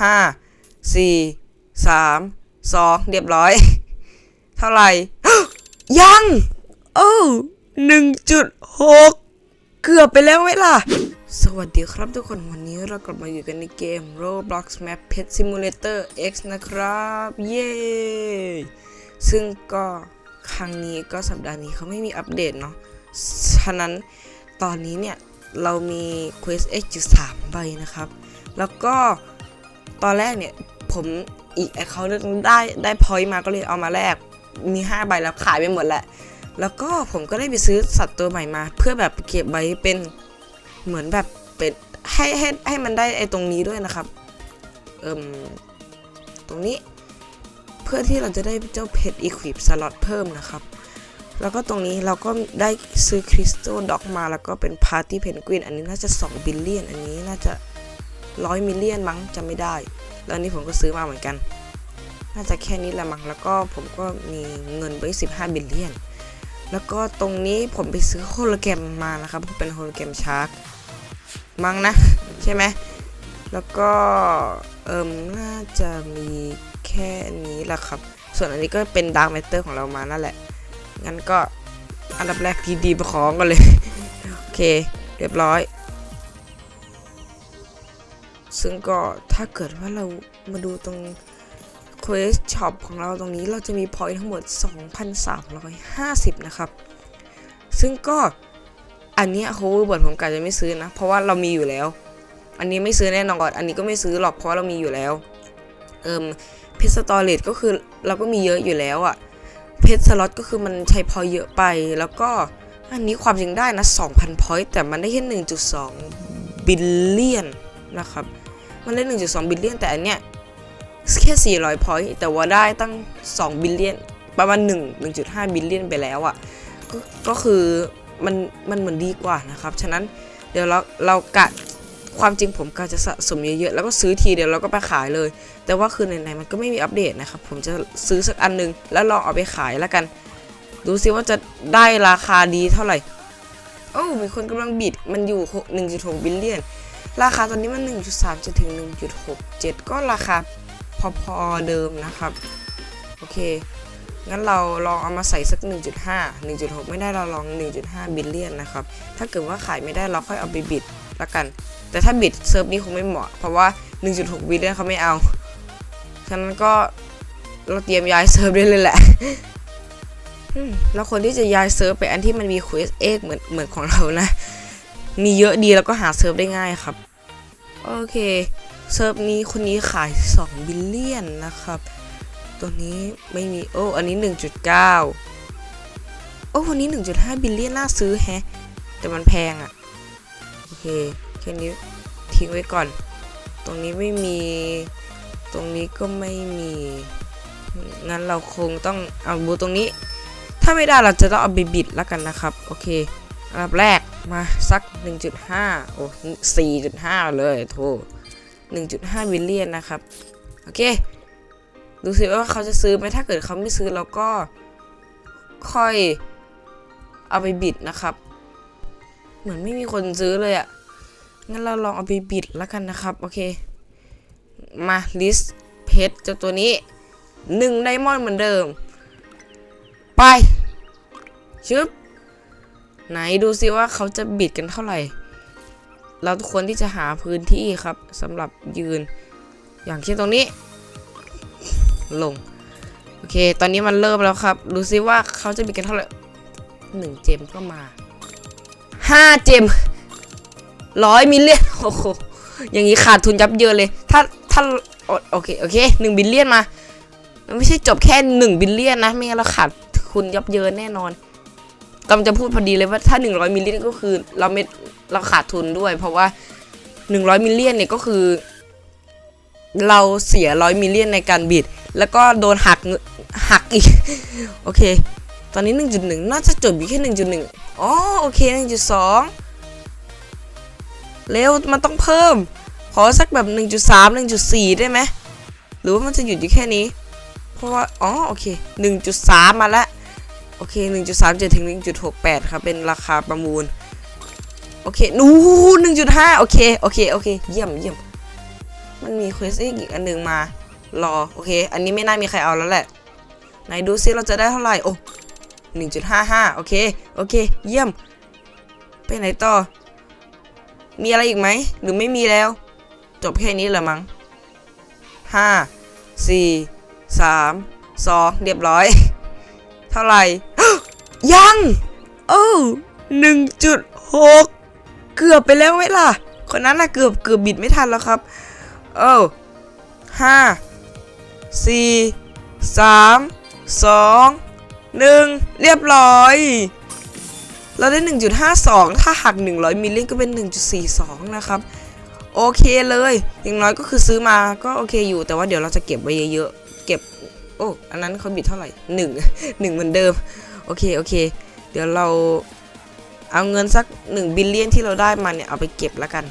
ห้าสี่สามสองเรียบร้อย เท่าไหร่ ยังเออหนึ่งจุดหกเกือบไปแล้วไหมล่ะ สวัสดีครับทุกคนวันนี้เรากลับมาอยู่กันในเกม Roblox Map Pet Simulator X นะครับ เย้ ซึ่งก็ครั้งนี้ก็สัปดาห์นี้เขาไม่มีอัปเดตเนาะ ฉะนั้นตอนนี้เนี่ย เรามี Quest X อยู่3ใบนะครับ แล้วก็ ตอนแรกเนี่ยผมอีกแอคเคาท์นึงได้ได้พอยต์มาก็เลยเอามาแลกมี5ใบแล้วขายไปหมดแหละ แล้วก็ผมก็ได้ไปซื้อสัตว์ตัวใหม่มา เพื่อแบบเก็บไว้เป็นเหมือนแบบเป็นให้ให้ให้มันได้ไอตรงนี้ด้วยนะครับ เอิมตรงนี้เพื่อที่เราจะได้เจ้าเพชรอีควิปสล็อตเพิ่มนะครับ แล้วก็ตรงนี้เราก็ได้ซื้อคริสตัลด็อกมาแล้วก็เป็นพาร์ตี้เพนกวินอันนี้น่าจะ 2 บิลเลียน อันนี้น่าจะ ร้อยมิลเลียนมั้งจำไม่ได้ แล้วนี้ผมก็ซื้อมาเหมือนกัน น่าจะแค่นี้แหละมั้งแล้วก็ผมก็มีเงินไว้15บิลเลียน แล้วก็ตรงนี้ผมไปซื้อโฮโลแกรมมานะครับเป็นโฮโลแกรมชาร์กมั้งนะ ใช่ไหมแล้วก็เอิมน่าจะมีแค่นี้แหละครับ ส่วนอันนี้ก็เป็นดาร์ m แม t เตอร์ของเรามานั่นแหละ งั้นก็อันดับแรกดีๆไปของกันเลย โอเค เรียบร้อย ซึ่งก็ถ้าเกิดว่าเรามาดูตรง Quest Shop ของเราตรงนี้เราจะมี point ทั้งหมด 2,350 นะครับ ซึ่งก็อันเนี้ย hoverboard ผมกะจะไม่ซื้อนะ เพราะว่าเรามีอยู่แล้ว อันนี้ไม่ซื้อแน่นอนอันนี้ก็ไม่ซื้อหรอกเพราะเรามีอยู่แล้วเอิมเพชรสตอเรจก็คือเราก็มีเยอะอยู่แล้วอะเพชรสล็อตก็คือมันใช้พอเยอะไปแล้วก็อันนี้ความจริงได้นะ 2,000 พอยต์แต่มันได้แค่1.2บิลเลียน นะครับ มันได้ 1.2 บิลเลียน แต่อันเนี้ยแค่ 400 พอยต์ แต่ว่าได้ตั้ง 2 บิลเลียน ประมาณ 1 1.5 บิลเลียนไปแล้วอะ่ะก็ก็คือมันมันเหมือนดีกว่านะครับ ฉะนั้นเดี๋ยวเราเรากะความจริงผมก็จะสะสมเยอะๆ แล้วก็ซื้อทีเดียวเราก็ไปขายเลย แต่ว่าคือไหนๆมันก็ไม่มีอัปเดตนะครับ ผมจะซื้อสักอันหนึง แล้วลองเอาไปขายแล้วกัน ดูซิว่าจะได้ราคาดีเท่าไหร่ โอ้ มีคนกำลังบิด มันอยู่ 1.6 บิลเลียน ราคาตอนนี้มัน 1.3จะถึง 1.67 ก็ราคาพอๆเดิมนะครับ โอเค งั้นเราลองเอามาใส่สัก 1.5 1.6 ไม่ได้เราลอง 1.5 บิลเลียนนะครับ ถ้าเกิดว่าขายไม่ได้เราค่อยเอาไปบิดละกัน แต่ถ้าบิดเซิร์ฟนี้คงไม่เหมาะ เพราะว่า 1.6 บิลเลียนเขาไม่เอา ฉะนั้นก็เราเตรียมย้ายเซิร์ฟได้เลยแหละแล้วคนที่จะย้ายเซิร์ฟไปอันที่มันมี Quest X เหมือนเหมือนของเรานะ มีเยอะดีแล้วก็หาเซิร์ฟได้ง่ายครับ โอเค เซิร์ฟนี้คนนี้ขาย 2 บิลเลียนนะครับ ตัวนี้ไม่มี โอ้ อันนี้ 1.9 โอ้คนนี้ 1.5 บิลเลียนน่าซื้อแฮะ แต่มันแพงอะ่ะ โอเค แค่นี้ทิ้งไว้ก่อน ตรงนี้ไม่มี ตรงนี้ก็ไม่มี งั้นเราคงต้องเอาบูตรงนี้ ถ้าไม่ได้เราจะต้องเอาไปบิดแล้วกันนะครับ โอเคอันดับแรก มาสัก 1.5 โอ้4.5 เลยโถ1.5บิลเลียนนะครับ โอเค ดูสิว่าเขาจะซื้อไหมถ้าเกิดเขาไม่ซื้อเราก็ค่อยเอาไปบิดนะครับ เหมือนไม่มีคนซื้อเลยอะ่ะ งั้นเราลองเอาไปบิดแล้วกันนะครับ โอเค มาลิสเพชรเจ้าตัวนี้หนึ่งไดมอนด์เหมือนเดิม ไปชึบ ไหนดูซิว่าเขาจะบิดกันเท่าไหร่ เราทุกคนที่จะหาพื้นที่ครับสำหรับยืน อย่างเช่นตรงนี้ ลง โอเค ตอนนี้มันเริ่มแล้วครับ ดูซิว่าเขาจะบิดกันเท่าไหร่หนึ่งเจมก็มาห้าเจมร้อยมิลเลียนโอ้โหอย่างนี้ขาดทุนยับเยินเลย ถ้าถ้าโอเคโอเคหนึ่งบิลเลียนมา มันไม่ใช่จบแค่หนึ่งบิลเลียนนะไม่งั้นเราขาดทุนยับเยินแน่นอน กำลังจะพูดพอดีเลยว่าถ้า 100มิลเลียนก็คือเราไม่เราขาดทุนด้วย เพราะว่า 100มิลเลียนเนี่ยก็คือ เราเสีย100มิลเลียนในการบิด แล้วก็โดนหักหักอีก โอเค ตอนนี้ 1.1 น่าจะจบอยู่แค่ 1.1 อ๋อ โอเค 1.2 เร็ว มันต้องเพิ่ม ขอสักแบบ 1.3 1.4 ได้ไหม หรือว่ามันจะหยุดอยู่แค่นี้ เพราะว่า อ๋อ โอเค 1.3 มาแล้ว โอเค 1.37 ถึง 1.68 ครับ เป็นราคาประมูล โอเค นู1.5โอเค โอเค โอเค เยี่ยมเยี่ยม มันมีเควสอีกอันหนึ่งมา รอ โอเค อันนี้ไม่น่ามีใครเอาแล้วแหละ ไหนดูซิเราจะได้เท่าไหร่ โอ้หนึ่งจุดห้าห้าโอเค โอเค เยี่ยม ไปไหนต่อ มีอะไรอีกไหม หรือไม่มีแล้ว จบแค่นี้เหรอมั้งห้าสี่สามสองเรียบร้อย เท่าไหร่ ยังโอ้หนึ่งจุดหกเกือบไปแล้วไหมล่ะ คนนั้นน่ะเกือบเกือบบิดไม่ทันแล้วครับ เอ้าห้าสี่สามสองหนึ่งเรียบร้อย เราได้ 1.52 ถ้าหัก 100มิลลิก็เป็น 1.42 นะครับ โอเคเลยอย่างน้อยก็คือซื้อมาก็โอเคอยู่แต่ว่าเดี๋ยวเราจะเก็บไว้เยอะๆ เก็บ โอ้ อันนั้นเขาบิดเท่าไหร่ 1 1 เหมือนเดิม อเค โอเค เดี๋ยวเราเอาเงินสัก1บิลเลียนที่เราได้มาเนี่ย เอาไปเก็บแล้วกัน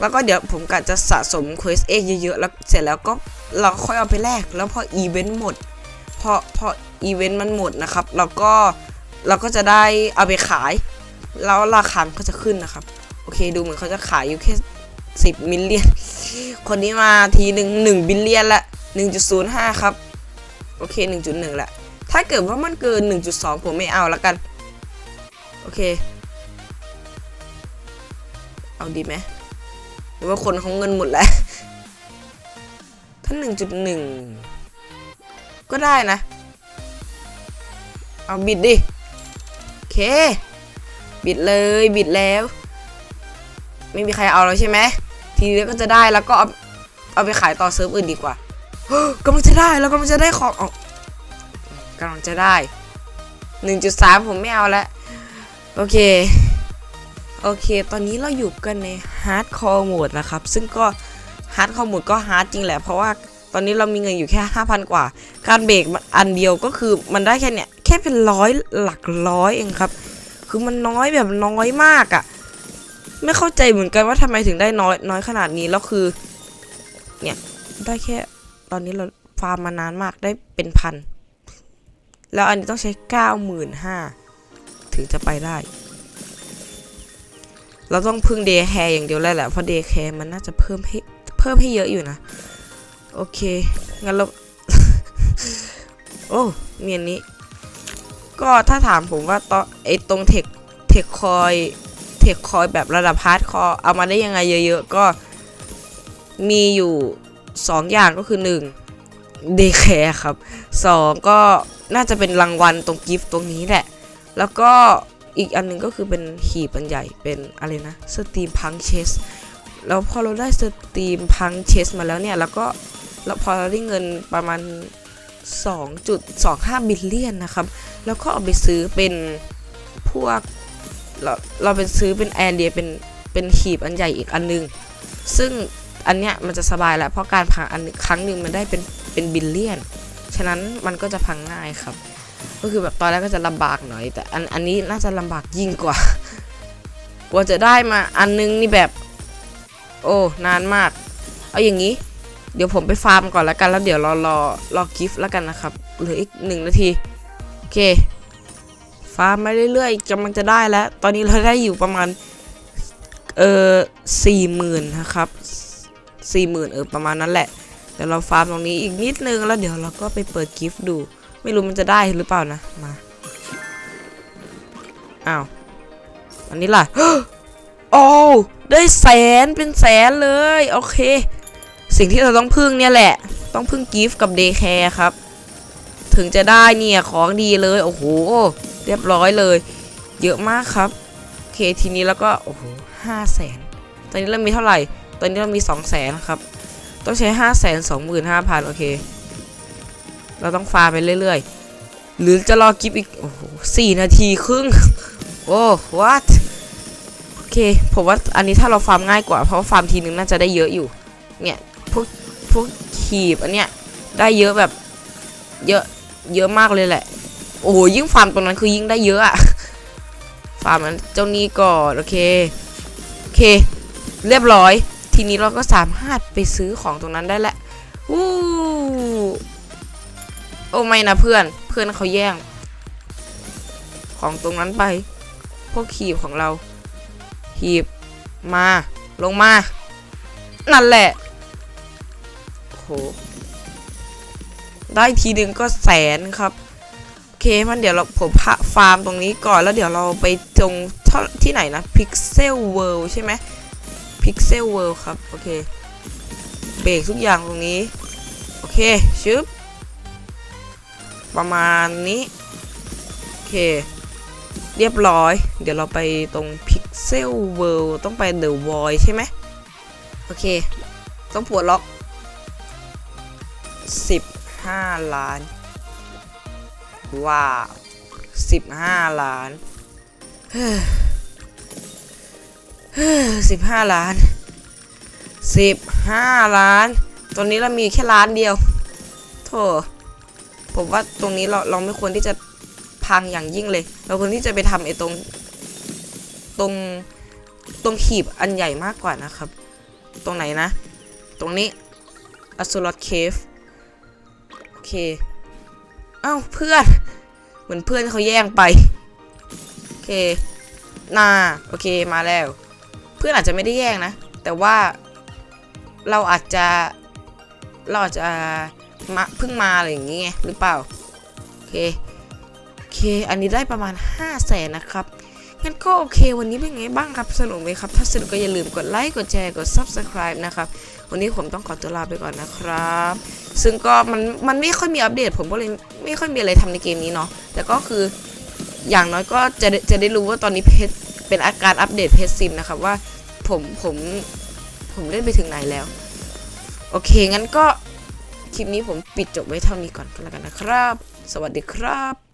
แล้วก็เดี๋ยวผมกะจะสะสมเควสเอกเยอะๆ แล้วเสร็จแล้วก็เราค่อยเอาไปแลก แล้วพออีเวนต์หมด พอพออีเวนต์มันหมดนะครับ เราก็เราก็จะได้เอาไปขาย แล้วราคาก็จะขึ้นนะครับ โอเค ดูเหมือนเขาจะขายอยู่แค่สิบมิลเลียน คนนี้มาทีหนึ่งหนึ่งบิลเลียนละหนึ่งจุดศูนย์ห้าครับ โอเคหนึ่งจุดหนึ่งละ ถ้าเกิดว่ามันเกินหนึ่งจุดสองผมไม่เอาละกัน โอเค เอาดีไหมหรือว่าคนของเงินหมดแล้ว ถ้าหนึ่งจุดหนึ่งก็ได้นะ เอาบิดดิ โอเค บิดเลยบิดแล้ว ไม่มีใครเอาแล้วใช่ไหม ทีนี้ก็จะได้แล้วก็เอาเอาไปขายต่อเซิร์ฟอื่นดีกว่ากำลังจะได้แล้วกำลังจะได้ของเอ กำลังจะได้ 1.3 ผมไม่เอาแล้วโอเค โอเค ตอนนี้เราอยู่กันในฮาร์ดคอร์โหมดนะครับ ซึ่งก็ฮาร์ดคอร์โหมดก็ฮาร์ดจริงแหละ เพราะว่าตอนนี้เรามีเงินอยู่แค่ 5,000 กว่า การเบรกอันเดียวก็คือมันได้แค่เนี้ยแค่เป็นร้อยหลักร้อยเองครับ คือมันน้อยแบบน้อยมากอะ่ะ ไม่เข้าใจเหมือนกันว่าทำไมถึงได้น้อยน้อยขนาดนี้แล้วคือ เนี่ยได้แค่ตอนนี้เราฟาร์มมานานมากได้เป็นพัน แล้วอันนี้ต้องใช้เก้าหมื่นห้าถึงจะไปได้ เราต้องพึ่งเดย์แคร์อย่างเดียวแล้วแหละเพราะเดย์แคร์มันน่าจะเพิ่มให้เพิ่มให้เยอะอยู่นะ โอเค งั้นเรา โอ้มีอันนี้ ก็ถ้าถามผมว่าตอนไอตรงเทคเทคคอยเทคคอยแบบระดับฮาร์ดคอร์เอามาได้ยังไงเยอะ ๆ ก็มีอยู่ 2 อย่างก็คือ 1 เดแคร์ครับ 2 ก็น่าจะเป็นรางวัลตรงกิฟต์ตรงนี้แหละ แล้วก็อีกอันหนึงก็คือเป็นหีบอันใหญ่เป็นอะไรนะสตรีมพังเชสแล้วพอเราได้สตรีมพังเชสมาแล้วเนี่ย แล้วก็แล้วพอเราได้เงินประมาณ 2.25 บิลเลียนนะครับ แล้วก็เอาไปซื้อเป็นพวกเราเราไปซื้อเป็นแอเรียเป็นเป็นหีบอันใหญ่อีกอันนึง ซึ่งอันเนี้ยมันจะสบายแหละเพราะการพังอันครั้งหนึ่งมันได้เป็น เป็นบิลเลียน ฉะนั้นมันก็จะพังง่ายครับ ก็คือแบบตอนแรกก็จะลำบากหน่อย แต่อันอันนี้น่าจะลำบากยิ่งกว่า กว่าจะได้มาอันนึงนี่แบบ โอ้นานมาก เอาอย่างนี้ เดี๋ยวผมไปฟาร์มก่อนแล้วกันแล้วเดี๋ยวรอรอรอกิฟต์แล้วกันนะครับเหลืออีกหนึ่งนาทีโอเค ฟาร์มมาเรื่อยๆกำลังจะได้แล้ว ตอนนี้เราได้อยู่ประมาณเออสี่หมื่นนะครับสี่หมื่นเออประมาณนั้นแหละ เดี๋ยวเราฟาร์มตรงนี้อีกนิดนึงแล้วเดี๋ยวเราก็ไปเปิดกิฟต์ดู ไม่รู้มันจะได้หรือเปล่านะมาอ้าวอันนี้ล่ะโอ้ได้แสนเป็นแสนเลยโอเค สิ่งที่เราต้องพึ่งเนี่ยแหละ ต้องพึ่งกิฟต์กับเดย์แคร์ครับ ถึงจะได้เนี่ยของดีเลยโอ้โหเรียบร้อยเลย เยอะมากครับโอเคทีนี้แล้วก็โอ้โหห้าแสนตอนนี้เรามีเท่าไหร่ ตอนนี้เรามีสองแสนครับ ต้องใช้ห้าแสนสองหมื่นห้าพันโอเค เราต้องฟาร์มไปเรื่อยๆ หรือจะรอกิฟต์อีก โอ้โหสี่นาทีครึ่ง โอ้ what โอเค ผมว่าอันนี้ถ้าเราฟาร์มง่ายกว่า เพราะฟาร์มทีนึงน่าจะได้เยอะอยู่ เนี่ย พวก พวกขีบอันเนี้ย ได้เยอะแบบ เยอะ เยอะมากเลยแหละ โอ้ยิ่งฟาร์มตรงนั้นคือยิ่งได้เยอะอะฟาร์มมันเจ้านี้ก่อน โอเค โอเค เรียบร้อย ทีนี้เราก็สามารถไปซื้อของตรงนั้นได้แหละวู้โอ้ไม่นะเพื่อน เพื่อนเขาแย่ง ของตรงนั้นไป พวกขีบของเราหีบมา ลงมา นั่นแหละโหได้ทีหนึ่งก็แสนครับโอเคมันเดี๋ยวเราผมพะฟาร์มตรงนี้ก่อนแล้วเดี๋ยวเราไปตรงที่ไหนนะ Pixel World ใช่ไหม Pixel World ครับ โอเค เบรกทุกอย่างตรงนี้ โอเค ชึบ ประมาณนี้ โอเค เรียบร้อย เดี๋ยวเราไปตรง Pixel World ต้องไป The Void ใช่ไหม โอเค ต้องปวดล็อก 15 ล้าน ว้าว15 ล้านเฮ้ อเฮ้อ15ล้าน15ล้าน ตอนนี้เรามีแค่ล้านเดียวโถผมว่าตรงนี้เราเราไม่ควรที่จะพังอย่างยิ่งเลย เราควรที่จะไปทำไอ้ตรง ตรงตรงขีบอันใหญ่มากกว่านะครับ ตรงไหนนะ ตรงนี้ a s o l o t Cave โอเค เอ้าเพื่อน เหมือนเพื่อนเขาแย่งไป โอเค น่า โอเคมาแล้ว เพื่อนอาจจะไม่ได้แย่งนะ แต่ว่าเราอาจจะเราอาจจะมาเพิ่งมาอะไรอย่างเงี้ยหรือเปล่า โอเคโอเค อันนี้ได้ประมาณ 5 0 0แสนนะครับงั้นก็โอเควันนี้เป็นไงบ้างครับ สนุกไหมครับ ถ้าสนุกก็อย่าลืมกดไลค์กดแชร์กด Subscribe นะครับ วันนี้ผมต้องขอตัวลาไปก่อนนะครับ ซึ่งก็มันมันไม่ค่อยมีอัปเดต ผมก็เลยไม่ค่อยมีอะไรทำในเกมนี้เนาะแต่ก็คืออย่างน้อยก็จะจะได้รู้ว่าตอนนี้เพจ เป็นอาการอัปเดตเพจซิมนะครับว่าผมผมผมเล่นไปถึงไหนแล้ว โอเค งั้นก็คลิปนี้ผมปิดจบไว้เท่านี้ก่อนก็แล้วกันนะครับ สวัสดีครับ